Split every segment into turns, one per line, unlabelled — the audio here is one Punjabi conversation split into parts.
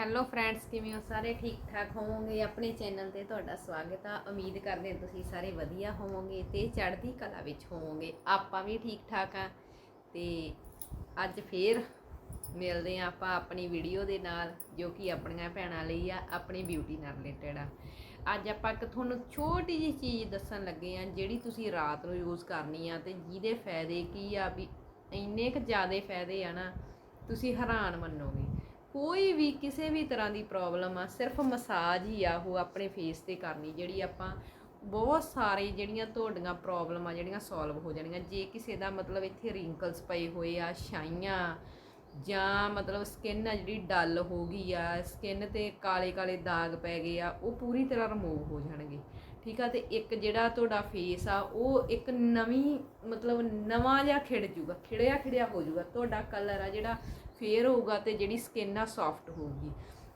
ਹੈਲੋ ਫਰੈਂਡਸ ਕਿਵੇਂ ਹੋ? ਸਾਰੇ ਠੀਕ ਠਾਕ ਹੋਵੋਗੇ? ਆਪਣੇ ਚੈਨਲ ਤੇ ਤੁਹਾਡਾ ਸਵਾਗਤ ਆ। ਉਮੀਦ ਕਰਦੇ ਹਾਂ ਤੁਸੀਂ ਸਾਰੇ ਵਧੀਆ ਹੋਵੋਗੇ ਤੇ ਚੜ੍ਹਦੀ ਕਲਾ ਵਿੱਚ ਹੋਵੋਗੇ। ਆਪਾਂ ਵੀ ਠੀਕ ਠਾਕ ਆ। ਤੇ ਅੱਜ ਫੇਰ ਮਿਲਦੇ ਆ ਆਪਾਂ ਆਪਣੀ ਵੀਡੀਓ ਦੇ ਨਾਲ, ਜੋ ਕਿ ਆਪਣੀਆਂ ਭੈਣਾਂ ਲਈ ਆ, ਆਪਣੀ ਬਿਊਟੀ ਨਾਲ ਰਿਲੇਟਡ ਆ। ਅੱਜ ਆਪਾਂ ਇੱਕ ਤੁਹਾਨੂੰ ਛੋਟੀ ਜਿਹੀ ਚੀਜ਼ ਦੱਸਣ ਲੱਗੇ ਆ ਜਿਹੜੀ ਤੁਸੀਂ ਰਾਤ ਨੂੰ ਯੂਜ਼ ਕਰਨੀ ਆ ਤੇ ਜਿਹਦੇ ਫਾਇਦੇ ਕੀ ਆ ਵੀ ਇੰਨੇ ਕੁ ਜ਼ਿਆਦਾ ਫਾਇਦੇ ਆ ਨਾ, ਤੁਸੀਂ ਹੈਰਾਨ ਮੰਨੋਗੇ। ਕੋਈ ਵੀ ਕਿਸੇ ਵੀ ਤਰ੍ਹਾਂ ਦੀ ਪ੍ਰੋਬਲਮ ਆ, ਸਿਰਫ ਮਸਾਜ ਹੀ ਆ ਉਹ ਆਪਣੇ ਫੇਸ ਤੇ ਕਰਨੀ, ਜਿਹੜੀ ਆਪਾਂ ਬਹੁਤ ਸਾਰੇ ਜਿਹੜੀਆਂ ਤੁਹਾਡੀਆਂ ਪ੍ਰੋਬਲਮ ਆ, ਜਿਹੜੀਆਂ ਸੋਲਵ ਹੋ ਜਾਣਗੀਆਂ ਜੇ ਕਿਸੇ ਦਾ ਮਤਲਬ ਇੱਥੇ ਰਿੰਕਲਸ ਪਏ ਹੋਏ ਆ, ਛਾਈਆਂ, ਜਾਂ ਮਤਲਬ ਸਕਿਨ ਆ ਜਿਹੜੀ ਡਲ ਹੋ ਗਈ ਆ ਸਕਿਨ ਤੇ ਕਾਲੇ ਕਾਲੇ ਦਾਗ ਪੈ ਗਏ ਆ, ਉਹ ਪੂਰੀ ਤਰ੍ਹਾਂ ਰਿਮੂਵ ਹੋ ਜਾਣਗੇ। ਠੀਕ ਆ, ਤੇ ਇੱਕ ਜਿਹੜਾ ਤੁਹਾਡਾ ਫੇਸ ਆ, ਉਹ ਇੱਕ ਨਵੀਂ ਮਤਲਬ ਨਵਾਂ ਜਿਹਾ ਖਿੜ ਜੂਗਾ ਖਿੜਿਆ ਖਿੜਿਆ ਹੋ ਜੂਗਾ। ਤੁਹਾਡਾ ਕਲਰ ਆ ਜਿਹੜਾ ਫੇਅਰ ਹੋਊਗਾ ਤੇ ਜਿਹੜੀ ਸਕਿਨ ਆ ਸੌਫਟ ਹੋਊਗੀ।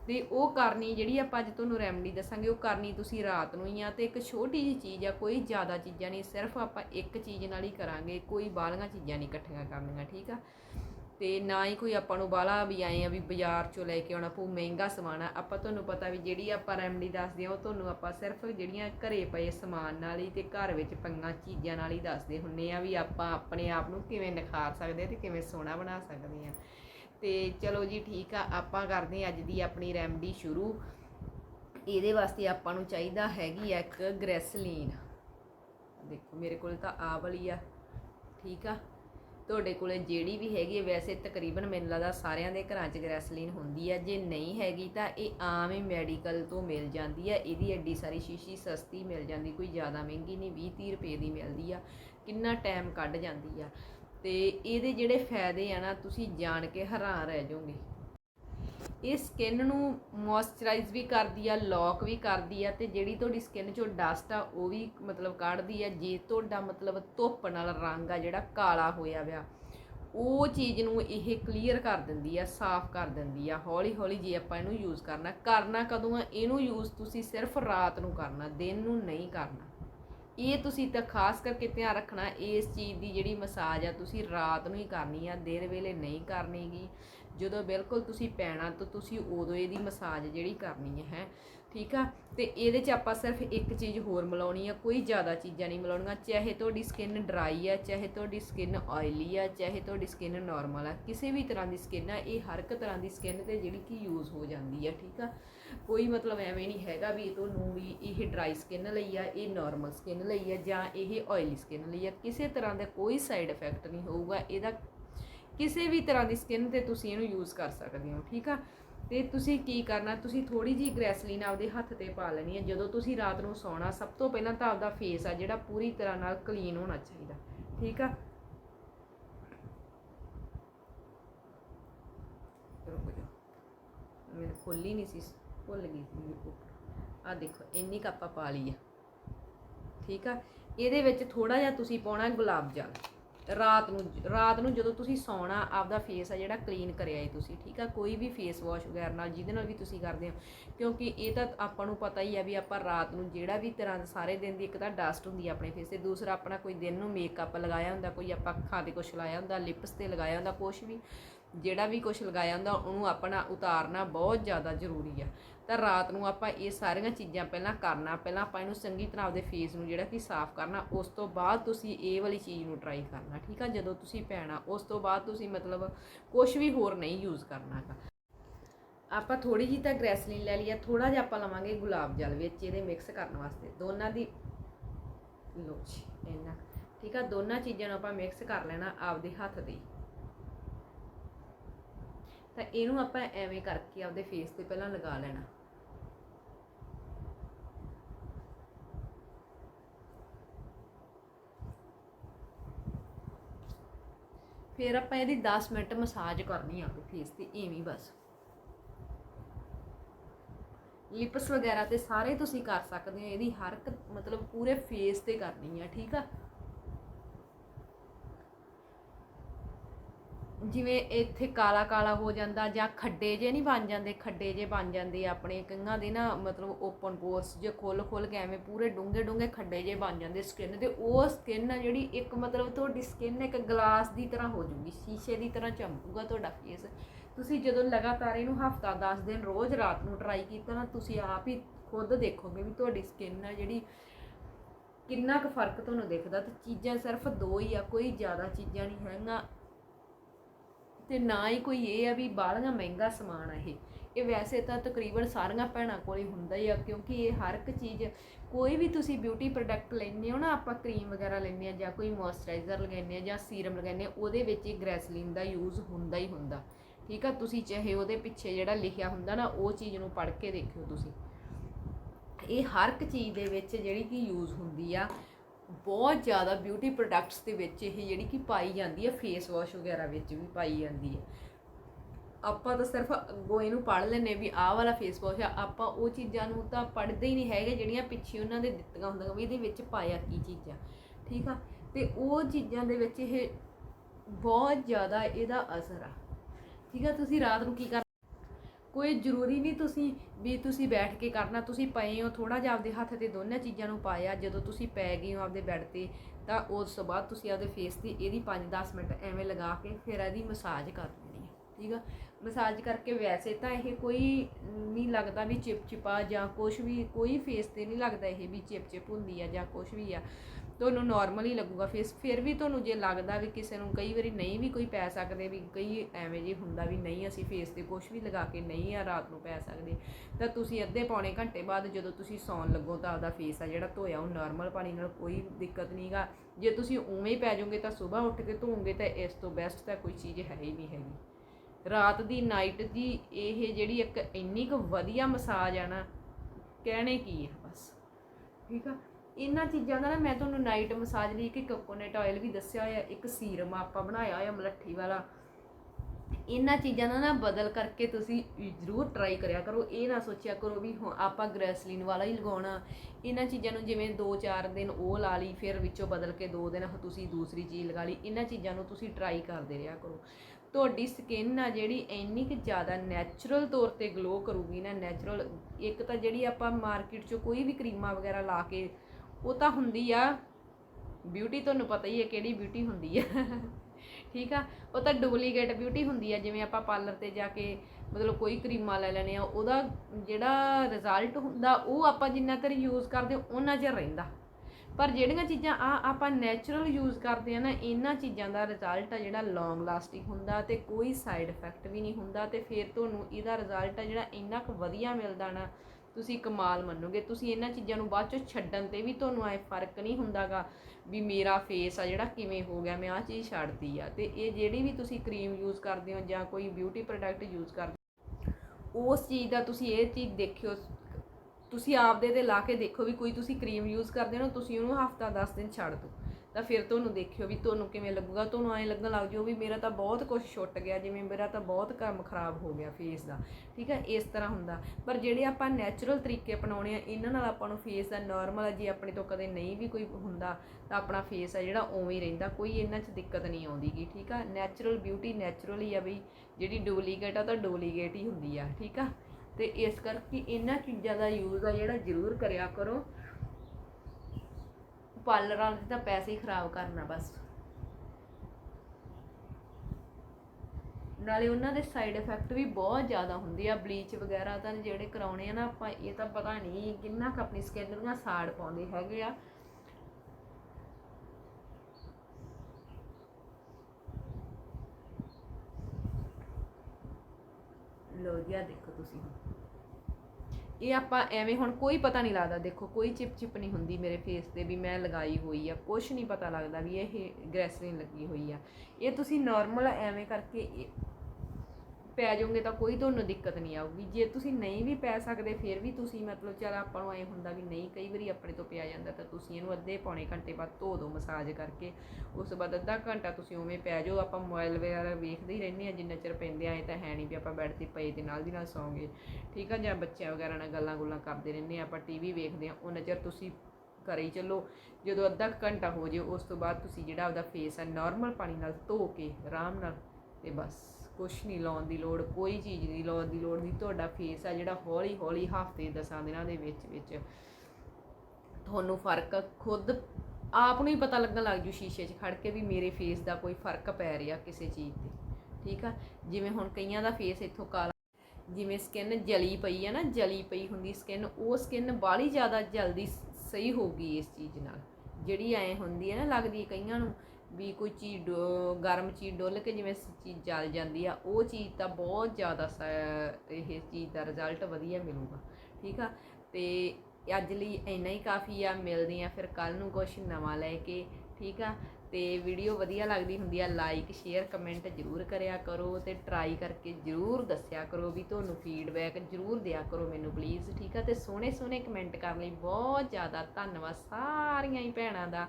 ਤੇ ਉਹ ਕਰਨੀ ਜਿਹੜੀ ਆਪਾਂ ਅੱਜ ਤੁਹਾਨੂੰ ਰੈਮਡੀ ਦੱਸਾਂਗੇ, ਉਹ ਕਰਨੀ ਤੁਸੀਂ ਰਾਤ ਨੂੰ ਹੀ ਆ ਤੇ ਇੱਕ ਛੋਟੀ ਜਿਹੀ ਚੀਜ਼ ਆ, ਕੋਈ ਜ਼ਿਆਦਾ ਚੀਜ਼ਾਂ ਨਹੀਂ, ਸਿਰਫ ਆਪਾਂ ਇੱਕ ਚੀਜ਼ ਨਾਲ ਹੀ ਕਰਾਂਗੇ, ਕੋਈ ਬਾਹਲੀਆਂ ਚੀਜ਼ਾਂ ਨਹੀਂ ਇਕੱਠੀਆਂ ਕਰਨੀਆਂ, ਠੀਕ ਆ? ਤੇ ਨਾ ਹੀ ਕੋਈ ਆਪਾਂ ਨੂੰ ਬਾਹਲਾ ਵੀ ਆਏ ਆ ਵੀ ਬਾਜ਼ਾਰ ਚੋਂ ਲੈ ਕੇ ਆਉਣਾ ਪਊ, ਮਹਿੰਗਾ ਸਮਾਨ ਆ। ਆਪਾਂ ਤੁਹਾਨੂੰ ਪਤਾ ਵੀ ਜਿਹੜੀ ਆਪਾਂ ਰੈਮਡੀ ਦੱਸਦੇ ਆ, ਉਹ ਤੁਹਾਨੂੰ ਆਪਾਂ ਸਿਰਫ ਜਿਹੜੀਆਂ ਘਰੇ ਪਏ ਸਮਾਨ ਨਾਲ ਹੀ ਤੇ ਘਰ ਵਿੱਚ ਪਈਆਂ ਚੀਜ਼ਾਂ ਨਾਲ ਹੀ ਦੱਸਦੇ ਹੁੰਨੇ ਆ ਵੀ ਆਪਾਂ ਆਪਣੇ ਆਪ ਨੂੰ ਕਿਵੇਂ ਨਿਖਾਰ ਸਕਦੇ ਆ ਤੇ ਕਿਵੇਂ ਸੋਹਣਾ ਬਣਾ ਸਕਦੇ ਆ। ਤੇ ਚਲੋ ਜੀ ਠੀਕ ਆ, ਆਪਾਂ ਕਰਦੇ ਅੱਜ ਦੀ ਆਪਣੀ ਰੈਮਡੀ ਸ਼ੁਰੂ। ਇਹਦੇ ਵਾਸਤੇ ਆਪਾਂ ਨੂੰ ਚਾਹੀਦਾ ਹੈਗੀ ਆ ਇੱਕ ਗ੍ਰੈਸਲੀਨ। ਦੇਖੋ, ਮੇਰੇ ਕੋਲ ਤਾਂ ਆ ਵਾਲੀ ਆ, ਠੀਕ ਆ। ਤੁਹਾਡੇ ਕੋਲੇ ਜਿਹੜੀ ਵੀ ਹੈਗੀ ਵੈਸੇ ਤਕਰੀਬਨ ਮੈਨੂੰ ਲੱਗਦਾ ਸਾਰਿਆਂ ਦੇ ਘਰਾਂ 'ਚ ਗ੍ਰੈਸਲੀਨ ਹੁੰਦੀ ਆ। ਜੇ ਨਹੀਂ ਹੈਗੀ ਤਾਂ ਇਹ ਆਮ ਹੀ ਮੈਡੀਕਲ ਤੋਂ ਮਿਲ ਜਾਂਦੀ ਆ। ਇਹਦੀ ਐਡੀ ਸਾਰੀ ਸ਼ੀਸ਼ੀ ਸਸਤੀ ਮਿਲ ਜਾਂਦੀ, ਕੋਈ ਜ਼ਿਆਦਾ ਮਹਿੰਗੀ ਨਹੀਂ 20 30 ਰੁਪਏ ਦੀ ਮਿਲਦੀ ਆ। ਕਿੰਨਾ ਟਾਈਮ ਕੱਢ ਜਾਂਦੀ ਆ। ਤੇ ਇਹਦੇ ਜਿਹੜੇ ਫਾਇਦੇ ਆ ਨਾ, ਤੁਸੀਂ ਜਾਣ ਕੇ ਹੈਰਾਨ ਰਹਿ ਜਾਓਗੇ। ਇਹ ਸਕਿਨ ਨੂੰ ਮੋਇਸਚਰਾਈਜ਼ ਵੀ ਕਰਦੀ ਆ ਲੌਕ ਵੀ ਕਰਦੀ ਆ ਤੇ ਜਿਹੜੀ ਤੁਹਾਡੀ ਸਕਿਨ ਚੋਂ ਡਸਟ ਆ, ਉਹ ਵੀ ਮਤਲਬ ਕੱਢਦੀ ਆ। ਜੇ ਤੁਹਾਡਾ ਮਤਲਬ ਧੁੱਪ ਨਾਲ ਰੰਗ ਆ ਜਿਹੜਾ ਕਾਲਾ ਹੋਇਆ ਵਿਆ ਉਹ ਚੀਜ਼ ਨੂੰ ਇਹ ਕਲੀਅਰ ਕਰ ਦਿੰਦੀ ਆ, ਸਾਫ਼ ਕਰ ਦਿੰਦੀ ਆ। ਹੌਲੀ ਹੌਲੀ ਜੇ ਆਪਾਂ ਇਹਨੂੰ ਯੂਜ਼ ਕਰਨਾ ਕਰਨਾ ਕਦੋਂ ਆ? ਇਹਨੂੰ ਯੂਜ਼ ਤੁਸੀਂ ਸਿਰਫ ਰਾਤ ਨੂੰ ਕਰਨਾ, ਦਿਨ ਨੂੰ ਨਹੀਂ ਕਰਨਾ। ਇਹ ਤੁਸੀਂ ਤਾਂ ਖਾਸ ਕਰਕੇ ਧਿਆਨ ਰੱਖਣਾ, ਇਸ ਚੀਜ਼ ਦੀ ਜਿਹੜੀ ਮਸਾਜ ਆ, ਤੁਸੀਂ ਰਾਤ ਨੂੰ ਹੀ ਕਰਨੀ ਆ, ਦਿਨ ਵੇਲੇ ਨਹੀਂ ਕਰਨੀਗੀ ਜਦੋਂ ਬਿਲਕੁਲ ਤੁਸੀਂ ਪੈਣਾ ਤਾਂ ਤੁਸੀਂ ਉਦੋਂ ਇਹਦੀ ਮਸਾਜ ਜਿਹੜੀ ਕਰਨੀ ਹੈ। ਠੀਕ ਆ? ਤੇ ਇਹਦੇ 'ਚ ਆਪਾਂ ਸਿਰਫ ਇੱਕ ਚੀਜ਼ ਹੋਰ ਮਿਲਾਉਣੀ ਆ, ਕੋਈ ਜ਼ਿਆਦਾ ਚੀਜ਼ਾਂ ਨਹੀਂ ਮਿਲਾਉਣੀਆਂ, ਚਾਹੇ ਤੁਹਾਡੀ ਸਕਿਨ ਡਰਾਈ ਆ, ਚਾਹੇ ਤੁਹਾਡੀ ਸਕਿਨ ਆਇਲੀ ਆ, ਚਾਹੇ ਤੁਹਾਡੀ ਸਕਿਨ ਨਾਰਮਲ ਆ, ਕਿਸੇ ਵੀ ਤਰ੍ਹਾਂ ਦੀ ਸਕਿਨ ਆ, ਇਹ ਹਰ ਇੱਕ ਤਰ੍ਹਾਂ ਦੀ ਸਕਿਨ ਤੇ ਜਿਹੜੀ ਕਿ ਯੂਜ਼ ਹੋ ਜਾਂਦੀ ਆ, ਠੀਕ ਆ? ਕੋਈ ਮਤਲਬ ਐਵੇਂ ਨਹੀਂ ਹੈਗਾ ਵੀ ਤੁਹਾਨੂੰ ਵੀ ਇਹ ਡਰਾਈ ਸਕਿਨ ਲਈ ਆ, ਇਹ ਨਾਰਮਲ ਸਕਿਨ ਲਈ ਆ, ਜਾਂ ਇਹ ਆਇਲੀ ਸਕਿਨ ਲਈ ਆ, ਕਿਸੇ ਤਰ੍ਹਾਂ ਦਾ ਕੋਈ ਸਾਈਡ ਇਫੈਕਟ ਨਹੀਂ ਹੋਊਗਾ, ਇਹਦਾ ਕਿਸੇ ਵੀ ਤਰ੍ਹਾਂ ਦੀ ਸਕਿਨ ਤੇ ਤੁਸੀਂ ਇਹਨੂੰ ਯੂਜ਼ ਕਰ ਸਕਦੇ ਹੋ, ਠੀਕ ਆ? ਤੇ ਤੁਸੀਂ ਕੀ ਕਰਨਾ? ਤੁਸੀਂ ਥੋੜੀ ਜੀ ਗ੍ਰੈਸਲੀਨ ਆਪਦੇ ਹੱਥ ਤੇ ਪਾ ਲੈਣੀ ਹੈ। ਜਦੋਂ ਤੁਸੀਂ ਰਾਤ ਨੂੰ ਸੌਣਾ, ਸਭ ਤੋਂ ਪਹਿਲਾਂ ਤਾਂ ਆਪਦਾ ਫੇਸ ਆ ਜਿਹੜਾ ਪੂਰੀ ਤਰ੍ਹਾਂ ਨਾਲ ਕਲੀਨ ਹੋਣਾ ਚਾਹੀਦਾ। ਠੀਕ ਆ? ਰੁਕ ਜਾ ਮੇਰੇ ਖੋਲੀ ਨਹੀਂ ਸੀ, ਭੁੱਲ ਗਈ ਸੀ ਆ ਦੇਖੋ, ਇੰਨੀ ਕੁ ਆਪਾਂ ਪਾ ਲਈ ਆ। ਠੀਕ ਆ? ਇਹਦੇ ਵਿੱਚ ਥੋੜਾ ਜਿਹਾ ਤੁਸੀਂ ਪਾਉਣਾ ਗੁਲਾਬ ਜਲ ਰਾਤ ਨੂੰ ਰਾਤ ਨੂੰ ਜਦੋਂ ਤੁਸੀਂ ਸੌਣਾ, ਆਪਦਾ ਫੇਸ ਆ ਜਿਹੜਾ ਕਲੀਨ ਕਰਿਆ ਏ ਤੁਸੀਂ, ਠੀਕ ਆ? ਕੋਈ ਵੀ ਫੇਸ ਵਾਸ਼ ਵਗੈਰਾ ਨਾਲ ਜਿਹਦੇ ਨਾਲ ਵੀ ਤੁਸੀਂ ਕਰਦੇ ਹੋ, ਕਿਉਂਕਿ ਇਹ ਤਾਂ ਆਪਾਂ ਨੂੰ ਪਤਾ ਹੀ ਆ ਵੀ ਆਪਾਂ ਰਾਤ ਨੂੰ ਜਿਹੜਾ ਵੀ ਤਰ੍ਹਾਂ ਦਾ ਸਾਰੇ ਦਿਨ ਦੀ ਇੱਕ ਤਾਂ ਡਸਟ ਹੁੰਦੀ ਆ ਆਪਣੇ ਫੇਸ ਤੇ, ਦੂਸਰਾ ਆਪਣਾ ਕੋਈ ਦਿਨ ਨੂੰ ਮੇਕਅਪ ਲਗਾਇਆ ਹੁੰਦਾ, ਕੋਈ ਆਪਾਂ ਅੱਖਾਂ ਤੇ ਕੁਝ ਲਾਇਆ ਹੁੰਦਾ ਲਿਪਸ ਤੇ ਲਗਾਇਆ ਹੁੰਦਾ ਕੁਝ ਵੀ, ਜਿਹੜਾ ਵੀ ਕੁਝ ਲਗਾਇਆ ਹੁੰਦਾ, ਉਹਨੂੰ ਆਪਣਾ ਉਤਾਰਨਾ ਬਹੁਤ ਜ਼ਿਆਦਾ ਜ਼ਰੂਰੀ ਆ। ਤਾਂ ਰਾਤ ਨੂੰ ਆਪਾਂ ਇਹ ਸਾਰੀਆਂ ਚੀਜ਼ਾਂ ਪਹਿਲਾਂ ਕਰਨਾ, ਪਹਿਲਾਂ ਆਪਾਂ ਇਹਨੂੰ ਚੰਗੀ ਤਰ੍ਹਾਂ ਆਪਦੇ ਫੇਸ ਨੂੰ ਜਿਹੜਾ ਕਿ ਸਾਫ਼ ਕਰਨਾ, ਉਸ ਤੋਂ ਬਾਅਦ ਤੁਸੀਂ ਇਹ ਵਾਲੀ ਚੀਜ਼ ਨੂੰ ਟਰਾਈ ਕਰਨਾ, ਠੀਕ ਆ? ਜਦੋਂ ਤੁਸੀਂ ਪੈਣਾ ਉਸ ਤੋਂ ਬਾਅਦ ਤੁਸੀਂ ਮਤਲਬ ਕੁਝ ਵੀ ਹੋਰ ਨਹੀਂ ਯੂਜ਼ ਕਰਨਾਗਾ ਆਪਾਂ ਥੋੜੀ ਜਿਹੀ ਤਾਂ ਗ੍ਰੈਸਲੀਨ ਲੈ ਲਿਆ ਥੋੜਾ ਜਿਹਾ ਆਪਾਂ ਲਵਾਂਗੇ ਗੁਲਾਬ ਜਲ ਵਿੱਚ, ਇਹਦੇ ਮਿਕਸ ਕਰਨ ਵਾਸਤੇ। ਦੋਨਾਂ ਦੀ ਲੋ ਜੀ, ਇੰਨਾ। ਠੀਕ ਆ? ਦੋਨਾਂ ਚੀਜ਼ਾਂ ਨੂੰ ਆਪਾਂ ਮਿਕਸ ਕਰ ਲੈਣਾ ਆਪਦੇ ਹੱਥ ਦੇ। ਤਾਂ ਇਹਨੂੰ ਆਪਾਂ ਐਵੇਂ ਕਰਕੇ ਆਪਦੇ ਫੇਸ ਤੇ ਪਹਿਲਾਂ ਲਗਾ ਲੈਣਾ। ਫਿਰ ਆਪਾਂ ਇਹਦੀ 10 ਮਿੰਟ ਮਸਾਜ ਕਰਨੀ ਆ ਫੇਸ ਤੇ ਐਵੇਂ ਬਸ। ਲਿਪਸ ਵਗੈਰਾ ਤੇ ਸਾਰੇ ਤੁਸੀਂ ਕਰ ਸਕਦੇ ਹੋ, ਇਹਦੀ ਹਰ ਇੱਕ ਮਤਲਬ ਪੂਰੇ ਫੇਸ ਤੇ ਕਰਨੀ ਆ, ਠੀਕ ਆ? ਜਿਵੇਂ ਇੱਥੇ ਕਾਲਾ ਕਾਲਾ ਹੋ ਜਾਂਦਾ ਜਾਂ ਖੱਡੇ ਜੇ ਨਹੀਂ ਬਣ ਜਾਂਦੇ, ਖੱਡੇ ਜੇ ਬਣ ਜਾਂਦੇ ਆ ਆਪਣੇ ਕਈਆਂ ਦੇ ਨਾ, ਮਤਲਬ ਓਪਨ ਪੋਰਸ ਜੇ ਖੁੱਲ ਖੁੱਲ ਕੇ ਐਵੇਂ ਪੂਰੇ ਡੂੰਘੇ ਡੂੰਘੇ ਖੱਡੇ ਜੇ ਬਣ ਜਾਂਦੇ ਸਕਿਨ ਤੇ ਉਹ ਸਕਿਨ ਆ ਜਿਹੜੀ ਇੱਕ ਮਤਲਬ ਤੁਹਾਡੀ ਸਕਿਨ ਇੱਕ ਗਲਾਸ ਦੀ ਤਰ੍ਹਾਂ ਹੋ ਜੂਗੀ, ਸ਼ੀਸ਼ੇ ਦੀ ਤਰ੍ਹਾਂ ਚਮਕੂਗਾ ਤੁਹਾਡਾ ਫੇਸ ਤੁਸੀਂ ਜਦੋਂ ਲਗਾਤਾਰ ਇਹਨੂੰ ਹਫਤਾ 10 ਦਿਨ, ਰੋਜ਼ ਰਾਤ ਨੂੰ ਟਰਾਈ ਕੀਤਾ ਨਾ, ਤੁਸੀਂ ਆਪ ਹੀ ਖੁਦ ਦੇਖੋਗੇ ਵੀ ਤੁਹਾਡੀ ਸਕਿਨ ਆ ਜਿਹੜੀ ਕਿੰਨਾ ਕੁ ਫ਼ਰਕ ਤੁਹਾਨੂੰ ਦਿਖਦਾ। ਤੇ ਚੀਜ਼ਾਂ ਸਿਰਫ ਦੋ ਹੀ ਆ, ਕੋਈ ਜ਼ਿਆਦਾ ਚੀਜ਼ਾਂ ਨਹੀਂ ਹੈਗੀਆਂ। ਤੇ ਨਾ ਹੀ ਕੋਈ ਇਹ ਆ ਵੀ ਬਾਹਲੀਆਂ ਮਹਿੰਗਾ ਸਮਾਨ ਆ ਇਹ। ਇਹ ਵੈਸੇ ਤਾਂ ਤਕਰੀਬਨ ਸਾਰੀਆਂ ਭੈਣਾਂ ਕੋਲੇ ਹੁੰਦਾ ਹੀ ਆ, ਕਿਉਂਕਿ ਇਹ ਹਰ ਇੱਕ ਚੀਜ਼, ਕੋਈ ਵੀ ਤੁਸੀਂ ਬਿਊਟੀ ਪ੍ਰੋਡਕਟ ਲੈਂਦੇ ਹੋ ਨਾ, ਆਪਾਂ ਕਰੀਮ ਵਗੈਰਾ ਲੈਂਦੇ ਆ ਜਾਂ ਕੋਈ ਮੋਇਸਚਰਾਈਜ਼ਰ ਲਗਾਉਂਦੇ ਆ ਜਾਂ ਸੀਰਮ ਲਗਾਉਂਦੇ ਆ, ਉਹਦੇ ਵਿੱਚ ਇਹ ਗ੍ਰੈਸਲੀਨ ਦਾ ਯੂਜ਼ ਹੁੰਦਾ ਹੀ ਹੁੰਦਾ। ਠੀਕ ਆ, ਤੁਸੀਂ ਚਾਹੇ ਉਹਦੇ ਪਿੱਛੇ ਜਿਹੜਾ ਲਿਖਿਆ ਹੁੰਦਾ ਨਾ, ਉਹ ਚੀਜ਼ ਨੂੰ ਪੜ੍ਹ ਕੇ ਦੇਖਿਓ ਤੁਸੀਂ। ਇਹ ਹਰ ਇੱਕ ਚੀਜ਼ ਦੇ ਵਿੱਚ ਜਿਹੜੀ ਕਿ ਯੂਜ਼ ਹੁੰਦੀ ਆ ਬਹੁਤ ਜ਼ਿਆਦਾ ਬਿਊਟੀ ਪ੍ਰੋਡਕਟਸ ਦੇ ਵਿੱਚ ਇਹ ਜਿਹੜੀ ਕਿ ਪਾਈ ਜਾਂਦੀ ਹੈ ਫੇਸ ਵਾਸ਼ ਵਗੈਰਾ ਵਿੱਚ ਵੀ ਪਾਈ ਜਾਂਦੀ ਹੈ। ਆਪਾਂ ਤਾਂ ਸਿਰਫ ਅੱਗੋਂ ਇਹਨੂੰ ਪੜ੍ਹ ਲੈਨੇ ਵੀ ਆਹ ਵਾਲਾ ਫੇਸ ਵਾਸ਼ ਆ, ਆਪਾਂ ਉਹ ਚੀਜ਼ਾਂ ਨੂੰ ਤਾਂ ਪੜ੍ਹਦੇ ਹੀ ਨਹੀਂ ਹੈਗੇ, ਜਿਹੜੀਆਂ ਪਿੱਛੇ ਉਹਨਾਂ ਦੇ ਦਿੱਤੀਆਂ ਹੁੰਦੀਆਂ ਵੀ ਇਹਦੇ ਵਿੱਚ ਪਾਇਆ ਕੀ ਚੀਜ਼ਾਂ ਠੀਕ ਆ? ਤੇ ਉਹ ਚੀਜ਼ਾਂ ਦੇ ਵਿੱਚ ਇਹ ਬਹੁਤ ਜ਼ਿਆਦਾ ਇਹਦਾ ਅਸਰ ਆ। ਠੀਕ ਆ? ਤੁਸੀਂ ਰਾਤ ਨੂੰ ਕੀ ਕਰ ਕੋਈ ਜ਼ਰੂਰੀ ਨਹੀਂ ਤੁਸੀਂ ਵੀ ਤੁਸੀਂ ਬੈਠ ਕੇ ਕਰਨਾ, ਤੁਸੀਂ ਪਏ ਹੋ ਥੋੜਾ ਜਿਹਾ ਆਪਦੇ ਹੱਥ ਤੇ ਦੋਨਾਂ ਚੀਜ਼ਾਂ ਨੂੰ ਪਾਇਆ, ਜਦੋਂ ਤੁਸੀਂ ਪੈ ਗਏ ਹੋ ਆਪਦੇ ਬੈੱਡ ਤੇ, ਤਾਂ ਉਸ ਤੋਂ ਬਾਅਦ ਤੁਸੀਂ ਆਪਦੇ ਫੇਸ ਤੇ ਇਹਦੀ 5-10 ਮਿੰਟ ਐਵੇਂ ਲਗਾ ਕੇ ਫਿਰ ਇਹਦੀ ਮਸਾਜ ਕਰ ਲੈਣੀ ਹੈ, ਠੀਕ ਆ? ਮਸਾਜ ਕਰਕੇ ਵੈਸੇ ਤਾਂ ਇਹ ਕੋਈ ਨਹੀਂ ਲੱਗਦਾ ਵੀ ਚਿਪਚਿਪਾ ਜਾਂ ਕੁਝ ਵੀ, ਕੋਈ ਫੇਸ ਤੇ ਨਹੀਂ ਲੱਗਦਾ ਇਹ ਵੀ ਚਿਪਚਿਪ ਹੁੰਦੀ ਆ ਜਾਂ ਕੁਝ ਵੀ ਆ। ਤੁਹਾਨੂੰ ਨਾਰਮਲ ਹੀ ਲੱਗੂਗਾ। ਫੇਸ ਫਿਰ ਵੀ ਤੁਹਾਨੂੰ ਜੇ ਲੱਗਦਾ ਵੀ ਕਿਸੇ ਨੂੰ ਕਈ ਵਾਰੀ ਨਹੀਂ ਵੀ ਕੋਈ ਪੈ ਸਕਦੇ, ਵੀ ਕਈ ਐਵੇਂ ਜੇ ਹੁੰਦਾ ਵੀ ਨਹੀਂ ਅਸੀਂ ਫੇਸ ਤੇ ਕੁਝ ਵੀ ਲਗਾ ਕੇ ਨਹੀਂ ਆ ਰਾਤ ਨੂੰ ਪੈ ਸਕਦੇ, ਤਾਂ ਤੁਸੀਂ ਅੱਧੇ ਪੌਣੇ ਘੰਟੇ ਬਾਅਦ ਜਦੋਂ ਤੁਸੀਂ ਸੌਣ ਲੱਗੋ ਤਾਂ ਆਪਦਾ ਫੇਸ ਆ ਜਿਹੜਾ ਧੋਇਆ, ਉਹ ਨਾਰਮਲ ਪਾਣੀ ਨਾਲ ਕੋਈ ਦਿੱਕਤ ਨਹੀਂਗਾ ਜੇ ਤੁਸੀਂ ਉਵੇਂ ਹੀ ਪੈ ਜਾਓਗੇ ਤਾਂ ਸਵੇਰ ਉੱਠ ਕੇ ਧੋਓਗੇ ਤਾਂ ਇਸ ਤੋਂ ਬੈਸਟ ਤਾਂ ਕੋਈ ਚੀਜ਼ ਹੈ ਹੀ ਨਹੀਂ ਹੈਗੀ। ਰਾਤ ਦੀ ਨਾਈਟ ਦੀ ਇਹ ਜਿਹੜੀ ਇੱਕ ਇੰਨੀ ਕੁ ਵਧੀਆ ਮਸਾਜ ਆ ਨਾ, ਕਹਿਣੇ ਕੀ ਆ ਬਸ। ਠੀਕ ਆ? ਇਹਨਾਂ ਚੀਜ਼ਾਂ ਦਾ ਨਾ ਮੈਂ ਤੁਹਾਨੂੰ ਨਾਈਟ ਮਸਾਜ ਲਈ ਇੱਕ ਕੋਕੋਨਟ ਆਇਲ ਵੀ ਦੱਸਿਆ ਹੋਇਆ, ਇੱਕ ਸੀਰਮ ਆਪਾਂ ਬਣਾਇਆ ਹੋਇਆ ਮਲੱਠੀ ਵਾਲਾ। ਇਹਨਾਂ ਚੀਜ਼ਾਂ ਦਾ ਨਾ ਬਦਲ ਕਰਕੇ ਤੁਸੀਂ ਜ਼ਰੂਰ ਟਰਾਈ ਕਰਿਆ ਕਰੋ, ਇਹ ਨਾ ਸੋਚਿਆ ਕਰੋ ਵੀ ਹੁਣ ਆਪਾਂ ਗ੍ਰੈਸਲੀਨ ਵਾਲਾ ਹੀ ਲਗਾਉਣਾ। ਇਹਨਾਂ ਚੀਜ਼ਾਂ ਨੂੰ ਜਿਵੇਂ 2-4 ਦਿਨ ਉਹ ਲਾ ਲਈ, ਫਿਰ ਵਿੱਚੋਂ ਬਦਲ ਕੇ 2 ਦਿਨ ਤੁਸੀਂ ਦੂਸਰੀ ਚੀਜ਼ ਲਗਾ ਲਈ, ਇਹਨਾਂ ਚੀਜ਼ਾਂ ਨੂੰ ਤੁਸੀਂ ਟਰਾਈ ਕਰਦੇ ਰਿਹਾ ਕਰੋ। ਤੁਹਾਡੀ ਸਕਿਨ ਆ ਜਿਹੜੀ ਇੰਨੀ ਕਿ ਜ਼ਿਆਦਾ ਨੈਚੁਰਲ ਤੌਰ ਤੇ ਗਲੋ ਕਰੂਗੀ ਨਾ ਨੈਚੁਰਲ ਇੱਕ ਤਾਂ ਜਿਹੜੀ ਆਪਾਂ ਮਾਰਕੀਟ 'ਚੋਂ ਕੋਈ ਵੀ ਕਰੀਮਾਂ ਵਗੈਰਾ ਲਾ ਕੇ ਉਹ ਤਾਂ ਹੁੰਦੀ ਆ। ਬਿਊਟੀ ਤੁਹਾਨੂੰ ਪਤਾ ਹੀ ਹੈ ਕਿਹੜੀ ਬਿਊਟੀ ਹੁੰਦੀ ਆ। ਠੀਕ ਆ? ਉਹ ਤਾਂ ਡੁਪਲੀਕੇਟ ਬਿਊਟੀ ਹੁੰਦੀ ਆ, ਜਿਵੇਂ ਆਪਾਂ ਪਾਰਲਰ ਤੇ ਜਾ ਕੇ ਮਤਲਬ ਕੋਈ ਕਰੀਮਾਂ ਲੈ ਲੈਣੇ ਆ, ਉਹਦਾ ਜਿਹੜਾ ਰਿਜ਼ਲਟ ਹੁੰਦਾ, ਉਹ ਆਪਾਂ ਜਿੰਨਾ ਚਿਰ ਯੂਜ਼ ਕਰਦੇ ਉਹਨਾਂ ਚਿਰ ਰਹਿੰਦਾ। ਪਰ ਜਿਹੜੀਆਂ ਚੀਜ਼ਾਂ ਆ, ਆਪਾਂ ਨੈਚੁਰਲ ਯੂਜ਼ ਕਰਦੇ ਆ ਨਾ, ਇਹਨਾਂ ਚੀਜ਼ਾਂ ਦਾ ਰਿਜ਼ਲਟ ਆ ਜਿਹੜਾ ਲੌਂਗ ਲਾਸਟਿੰਗ ਹੁੰਦਾ ਤੇ ਕੋਈ ਸਾਈਡ ਇਫੈਕਟ ਵੀ ਨਹੀਂ ਹੁੰਦਾ ਤੇ ਫਿਰ ਤੁਹਾਨੂੰ ਇਹਦਾ ਰਿਜ਼ਲਟ ਆ ਜਿਹੜਾ ਇੰਨਾ ਕੁ ਵਧੀਆ ਮਿਲਦਾ ਨਾ ਤੁਸੀਂ ਕਮਾਲ ਮੰਨੋਗੇ, ਤੁਸੀਂ ਇਹਨਾਂ ਚੀਜ਼ਾਂ ਨੂੰ ਬਾਅਦ ਚੋਂ ਛੱਡਣ ਤੇ ਵੀ ਤੁਹਾਨੂੰ ਐ ਫ਼ਰਕ ਨਹੀਂ ਹੁੰਦਾਗਾ ਵੀ ਮੇਰਾ ਫੇਸ ਆ ਜਿਹੜਾ ਕਿਵੇਂ ਹੋ ਗਿਆ, ਮੈਂ ਆ ਚੀਜ਼ ਛੱਡਦੀ ਆ। ਤੇ ਇਹ ਜਿਹੜੀ ਵੀ ਤੁਸੀਂ ਕਰੀਮ ਯੂਜ਼ ਕਰਦੇ ਹੋ ਜਾਂ ਕੋਈ ਬਿਊਟੀ ਪ੍ਰੋਡਕਟ ਯੂਜ਼ ਕਰਦੇ ਉਸ ਚੀਜ਼ ਦਾ ਤੁਸੀਂ ਇਹ ਚੀਜ਼ ਦੇਖਿਓ, ਤੁਸੀਂ ਆਪਦੇ ਤੇ ਲਾ ਕੇ ਦੇਖੋ ਵੀ ਕੋਈ ਤੁਸੀਂ ਕਰੀਮ ਯੂਜ਼ ਕਰਦੇ ਹੋ ਨਾ, ਤੁਸੀਂ ਉਹਨੂੰ ਹਫਤਾ 10 ਦਿਨ ਛੱਡ ਦਿਓ। ਤਾਂ ਫਿਰ ਤੁਹਾਨੂੰ ਦੇਖਿਓ ਵੀ ਤੁਹਾਨੂੰ ਕਿਵੇਂ ਲੱਗੂਗਾ, ਤੁਹਾਨੂੰ ਐਂ ਲੱਗਣ ਲੱਗ ਜਾਓ ਵੀ ਮੇਰਾ ਤਾਂ ਬਹੁਤ ਕੁਝ ਛੁੱਟ ਗਿਆ, ਜਿਵੇਂ ਮੇਰਾ ਤਾਂ ਬਹੁਤ ਕੰਮ ਖਰਾਬ ਹੋ ਗਿਆ ਫੇਸ ਦਾ, ਠੀਕ ਹੈ ਇਸ ਤਰ੍ਹਾਂ ਹੁੰਦਾ। ਪਰ ਜਿਹੜੇ ਆਪਾਂ ਨੈਚੁਰਲ ਤਰੀਕੇ ਅਪਣਾਉਣੇ ਆ, ਇਹਨਾਂ ਨਾਲ ਆਪਾਂ ਨੂੰ ਫੇਸ ਦਾ ਨਾਰਮਲ ਜੇ ਆਪਣੇ ਤੋਂ ਕਦੇ ਨਹੀਂ ਵੀ ਕੋਈ ਹੁੰਦਾ, ਤਾਂ ਆਪਣਾ ਫੇਸ ਆ ਜਿਹੜਾ ਉਵੇਂ ਹੀ ਰਹਿੰਦਾ, ਕੋਈ ਇਹਨਾਂ 'ਚ ਦਿੱਕਤ ਨਹੀਂ ਆਉਂਦੀਗੀ, ਠੀਕ ਆ? ਨੈਚੁਰਲ ਬਿਊਟੀ ਨੈਚੁਰਲ ਹੀ ਆ ਬਈ, ਜਿਹੜੀ ਡੁਪਲੀਕੇਟ ਆ ਤਾਂ ਡੁਪਲੀਕੇਟ ਹੀ ਹੁੰਦੀ ਆ, ਠੀਕ ਆ? ਤੇ ਇਸ ਕਰਕੇ ਇਹਨਾਂ ਚੀਜ਼ਾਂ ਦਾ ਯੂਜ਼ ਆ ਜਿਹੜਾ ਜ਼ਰੂਰ ਕਰਿਆ ਕਰੋ ਪਾਰਲਰਾਂ ਦੇ ਤਾਂ ਪੈਸੇ ਹੀ ਖਰਾਬ ਕਰਨਾ ਬਸ। ਨਾਲੇ ਉਹਨਾਂ ਦੇ ਸਾਈਡ ਇਫੈਕਟ ਵੀ ਬਹੁਤ ਜ਼ਿਆਦਾ ਹੁੰਦੇ ਆ ਬਲੀਚ ਵਗੈਰਾ ਤਾਂ ਜਿਹੜੇ ਕਰਾਉਣੇ ਆ ਨਾ ਆਪਾਂ, ਇਹ ਤਾਂ ਪਤਾ ਨਹੀਂ ਕਿੰਨਾ ਕੁ ਆਪਣੀ ਸਕਿਨ ਦੀਆਂ ਸਾੜ ਪਾਉਂਦੇ ਹੈਗੇ ਆ। ਲੋ ਜੀ ਆ ਦੇਖੋ ਤੁਸੀਂ ਇਹ ਆਪਾਂ ਐਵੇਂ ਹੁਣ ਕੋਈ ਪਤਾ ਨਹੀਂ ਲੱਗਦਾ, ਦੇਖੋ, ਕੋਈ ਚਿਪ ਚਿਪ ਨਹੀਂ ਹੁੰਦੀ ਮੇਰੇ ਫੇਸ ਤੇ ਵੀ ਮੈਂ ਲਗਾਈ ਹੋਈ ਆ ਕੁਝ ਨਹੀਂ ਪਤਾ ਲੱਗਦਾ ਵੀ ਇਹ ਗ੍ਰੈਸਲਿਨ ਲੱਗੀ ਹੋਈ ਆ। ਇਹ ਤੁਸੀਂ ਨਾਰਮਲ ਐਵੇਂ ਕਰਕੇ ਪੈ ਜਾਓਗੇ ਤਾਂ ਕੋਈ ਤੁਹਾਨੂੰ ਦਿੱਕਤ ਨਹੀਂ ਆਊਗੀ। ਜੇ ਤੁਸੀਂ ਨਹੀਂ ਵੀ ਪੈ ਸਕਦੇ, ਫਿਰ ਵੀ ਤੁਸੀਂ ਮਤਲਬ ਚਲ ਆਪਾਂ ਨੂੰ ਐ ਹੁੰਦਾ ਵੀ ਨਹੀਂ, ਕਈ ਵਾਰੀ ਆਪਣੇ ਤੋਂ ਪਿਆ ਜਾਂਦਾ ਤਾਂ ਤੁਸੀਂ ਇਹਨੂੰ ਅੱਧੇ ਪੌਣੇ ਘੰਟੇ ਬਾਅਦ ਧੋ ਦਿਓ ਮਸਾਜ ਕਰਕੇ। ਉਸ ਤੋਂ ਬਾਅਦ ਅੱਧਾ ਘੰਟਾ ਤੁਸੀਂ ਉਵੇਂ ਪੈ ਜਾਓ। ਆਪਾਂ ਮੋਬਾਈਲ ਵਗੈਰਾ ਵੇਖਦੇ ਹੀ ਰਹਿੰਦੇ ਆ ਜਿੰਨਾ ਚਿਰ ਪੈਂਦੇ ਆਏ ਤਾਂ ਹੈ ਨਹੀਂ ਵੀ ਆਪਾਂ ਬੈੱਡ ਤੇ ਪਏ ਤੇ ਨਾਲ ਦੀ ਨਾਲ ਸੌਂਗੇ। ਠੀਕ ਆ, ਜਾਂ ਬੱਚਿਆਂ ਵਗੈਰਾ ਨਾਲ ਗੱਲਾਂ ਗੁੱਲਾਂ ਕਰਦੇ ਰਹਿੰਦੇ ਆ ਆਪਾਂ ਟੀਵੀ ਵੇਖਦੇ ਆ ਉਹਨਾਂ ਚਿਰ ਤੁਸੀਂ ਘਰੇ ਹੀ ਚੱਲੋ। ਜਦੋਂ ਅੱਧਾ ਕੁ ਘੰਟਾ ਹੋ ਜੇ ਉਸ ਤੋਂ ਬਾਅਦ ਤੁਸੀਂ ਜਿਹੜਾ ਉਹਦਾ ਫੇਸ ਹੈ ਨਾਰਮਲ ਪਾਣੀ ਨਾਲ ਧੋ ਕੇ, ਆਰਾਮ ਨਾਲ ਤੇ ਬਸ। ਕੁਛ ਨਹੀਂ ਲਾਉਣ ਦੀ ਲੋੜ, ਕੋਈ ਚੀਜ਼ ਨਹੀਂ ਲਾਉਣ ਦੀ ਲੋੜ ਨਹੀਂ ਤੁਹਾਡਾ ਫੇਸ ਆ ਜਿਹੜਾ ਹੌਲੀ ਹੌਲੀ ਹਫ਼ਤੇ ਦਸਾਂ ਦਿਨਾਂ ਦੇ ਵਿੱਚ ਵਿੱਚ ਤੁਹਾਨੂੰ ਫ਼ਰਕ ਖੁਦ ਆਪ ਨੂੰ ਹੀ ਪਤਾ ਲੱਗਣ ਲੱਗ ਜੂ ਸ਼ੀਸ਼ੇ 'ਚ ਖੜ ਕੇ ਵੀ ਮੇਰੇ ਫੇਸ ਦਾ ਕੋਈ ਫ਼ਰਕ ਪੈ ਰਿਹਾ ਕਿਸੇ ਚੀਜ਼ ਤੇ। ਠੀਕ ਆ? ਜਿਵੇਂ ਹੁਣ ਕਈਆਂ ਦਾ ਫੇਸ ਇੱਥੋਂ ਕਾਲਾ, ਜਿਵੇਂ ਸਕਿਨ ਜਲੀ ਪਈ ਆ ਨਾ, ਜਲੀ ਪਈ ਹੁੰਦੀ ਸਕਿਨ ਉਹ ਸਕਿਨ ਬਾਹਲੀ ਜ਼ਿਆਦਾ ਜਲਦੀ ਸ- ਸਹੀ ਹੋਊਗੀ ਇਸ ਚੀਜ਼ ਨਾਲ। ਜਿਹੜੀ ਐ ਹੁੰਦੀ ਹੈ ਨਾ ਲੱਗਦੀ ਕਈਆਂ ਨੂੰ ਵੀ ਕੋਈ ਚੀਜ਼ ਡੋ- ਗਰਮ ਚੀਜ਼ ਡੁੱਲ ਕੇ ਜਿਵੇਂ ਚੀਜ਼ ਜਲ ਜਾਂਦੀ ਆ, ਉਹ ਚੀਜ਼ ਤਾਂ ਬਹੁਤ ਜ਼ਿਆਦਾ ਸ- ਇਹ ਚੀਜ਼ ਦਾ ਰਿਜ਼ਲਟ ਵਧੀਆ ਮਿਲੂਗਾ, ਠੀਕ ਆ? ਤੇ ਅੱਜ ਲਈ ਇੰਨਾ ਹੀ ਕਾਫੀ ਆ, ਮਿਲਦੇ ਆ ਫਿਰ ਕੱਲ ਨੂੰ ਕੁਝ ਨਵਾਂ ਲੈ ਕੇ, ਠੀਕ ਆ? ਤੇ ਵੀਡੀਓ ਵਧੀਆ ਲੱਗਦੀ ਹੁੰਦੀ ਆ ਲਾਈਕ ਸ਼ੇਅਰ ਕਮੈਂਟ ਜ਼ਰੂਰ ਕਰਿਆ ਕਰੋ ਤੇ ਟਰਾਈ ਕਰਕੇ ਜ਼ਰੂਰ ਦੱਸਿਆ ਕਰੋ ਵੀ ਤੁਹਾਨੂੰ ਫੀਡਬੈਕ ਜ਼ਰੂਰ ਦਿਆ ਕਰੋ ਮੈਨੂੰ ਪਲੀਜ਼ ਠੀਕ ਆ? ਤੇ ਸੋਹਣੇ ਸੋਹਣੇ ਕਮੈਂਟ ਕਰਨ ਲਈ ਬਹੁਤ ਜ਼ਿਆਦਾ ਧੰਨਵਾਦ ਸਾਰੀਆਂ ਹੀ ਭੈਣਾਂ ਦਾ,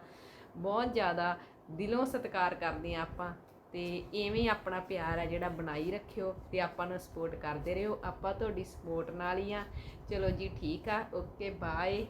ਬਹੁਤ ਜ਼ਿਆਦਾ ਦਿਲੋਂ ਸਤਿਕਾਰ ਕਰਦੇ ਆ ਆਪਾਂ ਤੇ ਐਵੇਂ ਆਪਣਾ ਪਿਆਰ ਹੈ ਜਿਹੜਾ ਬਣਾਈ ਰੱਖਿਓ ਤੇ ਆਪਾਂ ਨੂੰ ਸਪੋਰਟ ਕਰਦੇ ਰਹੋ। ਆਪਾਂ ਤੁਹਾਡੀ ਸਪੋਰਟ ਨਾਲ ਹੀ ਆ ਚਲੋ ਜੀ ਠੀਕ ਆ। Okay bye